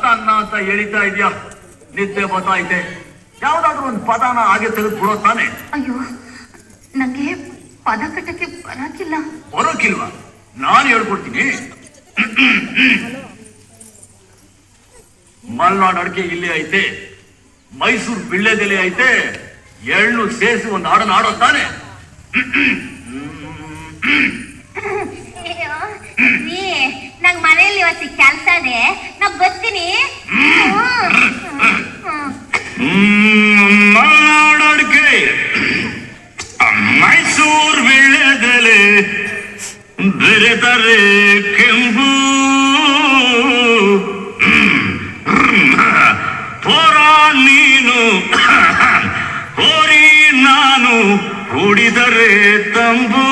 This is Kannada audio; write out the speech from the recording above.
ಅನ್ನ ಅಂತ ಹೇಳಿತಾ ಇದೆಯಾ? ನಿದ್ದೆ ಬರ್ತಾ ಇದೆ. ಯಾವ್ದಾದ್ರು ಒಂದು ಪದಾನ ಹಾಗೆ ತೆಗೆದುಕೊಳ್ಳೋ ತಾನೆ? ಅಯ್ಯೋ ನಂಗೆ ಪದ ಕಟ್ಟಕ್ಕೆ ಬರಾಕಿಲ್ಲ ಬರೋಕಿಲ್ವಾ ನಾನು ಹೇಳ್ಕೊಡ್ತೀನಿ. ಮಲ್ನಾಡ್ ಅಡಿಕೆ ಇಲ್ಲಿ ಐತೆ. ಮೈಸೂರು ಬಿಳ್ಳೆದೆಲೆ ಐತೆ. ಎಳ್ಳು ಸೇರಿಸಿ ಒಂದು ಹಾಡನ್ನ ಆಡೋ ತಾನೆ. ಇವತ್ತು ಕೆಲ್ಸ ಇದೆ. ನಾ ಬರ್ತೀನಿ. ಮಲ್ನಾಡ್ ಮೈಸೂರ್ ಬೆಳೆದಲೆ ಬೆರೆದರೆ ಕೆಂಪು. ಪೊರ ನೀನು, ಹೋರಿ ನಾನು ಕುಡಿದರೆ ತಂಬು.